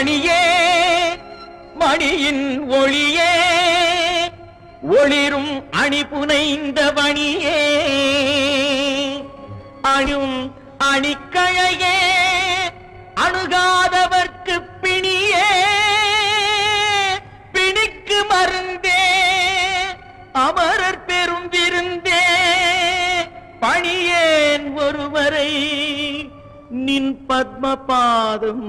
மணியே மணியின் ஒளியே ஒளிரும் அணி புனைந்த மணியே அணும் அணிக்கழையே அணுகாதவர்க்கு பிணியே. பிணிக்கு மருந்தே அமரர் பெரும் விருந்தே பணியேன் ஒருவரை நின் பத்ம பாதம்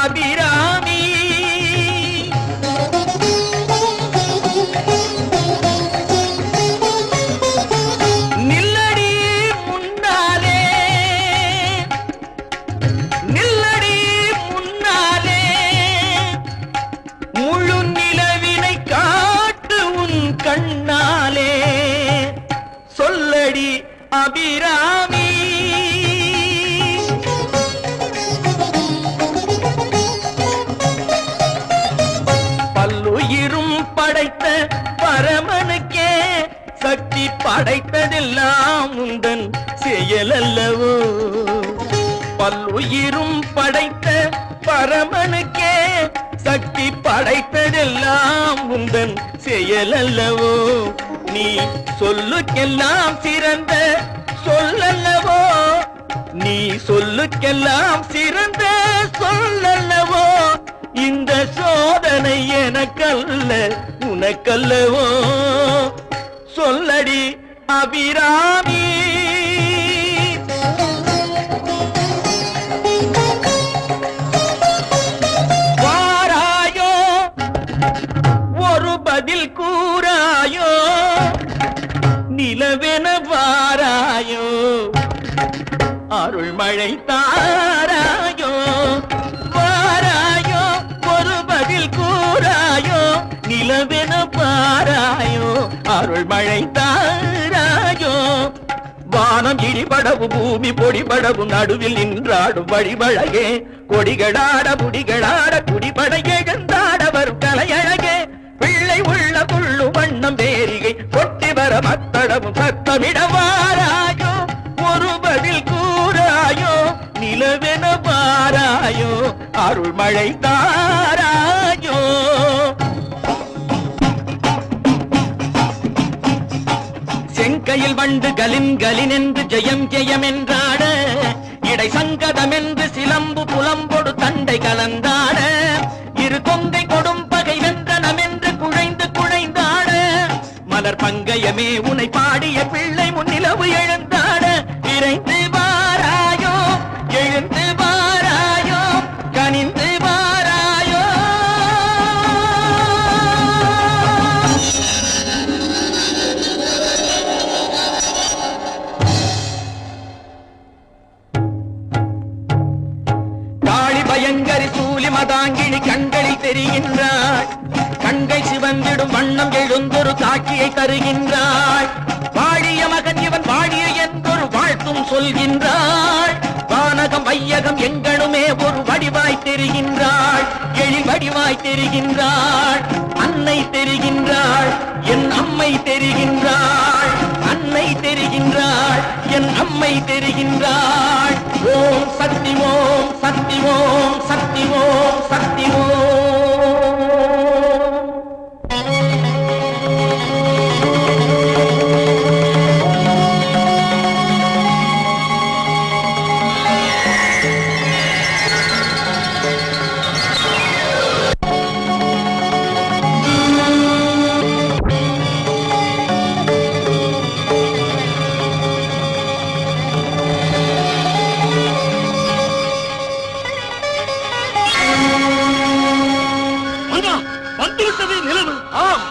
அபிராமி. நில்லடி முன்னாலே நில்லடி முன்னாலே முழு நிலவினை காட்டு உன் கண்ணாலே. சொல்லடி அபிராமி. படைத்த பரமனுக்கே சக்தி படைத்ததெல்லாம் உந்தன் செயலல்லவோ. பல்லுயிரும் படைத்த பரமனுக்கே சக்தி படைத்ததெல்லாம் உந்தன் செயலல்லவோ. நீ சொல்லுக்கெல்லாம் சிறந்த சொல்லல்லவோ. நீ சொல்லுக்கெல்லாம் சிறந்த சொல்ல உனக்கல்லவோ? சொல்லடி அபிராமி. வாராயோ ஒரு பதில் கூறாயோ? நிலவென வாராயோ? அருள் மழை அருள் மழை தாராயோ வானம் இடிபடவு பூமி பொடிபடவு நடுவில் நின்றாடும் வழிபழகே கொடிகளாட முடிகளாட குடிபட எழுந்தாட வரும் கலையழகே. பிள்ளை உள்ள புள்ளு வண்ணம் வேரிகை கொட்டி வர மத்தளவும் சத்தமிடவாராயோ ஒரு பதில் கூறாயோ நிலவென பாராயோ அருள் மழை தாராயோ கையில் வண்டு கலின் கலின் என்று ஜெயம் ஜெயம் என்றாட. இடை சங்கதம் என்று சிலம்பு புலம்பொடு தண்டை கலந்தாட. இரு கொங்கை கொடும் பகை வென்றனம் என்று குழைந்து குழைந்தாட. மலர் பங்கயமே உனை பாடிய காளி பயங்கரி சூலி மதாங்கிழி கண்களில் தெரிகின்றாள் கண்கள் சிவந்திடும் வண்ணம் எழுந்தொரு காட்சியை தருகின்றாள் வாழிய மகன் இவன் வாழிய என்றொரு வாழ்த்தும் சொல்கின்றாள் வானகம் வையகம் எங்களுமே ஒரு வடிவாய் தெரிகின்றாள் எழி வடிவாய் தெரிகின்றாள் அன்னை தெரிகின்றாள் என் அம்மை தெரிகின்றாள் தெரிகின்றாள் என் அம்மை தெரிகின்றாள். ஓம் சக்தி ஓம் சக்தி ஓம் சக்தி ஓம் சக்தி ஓம் வந்துவிட்டது நிலவு. ஆம்.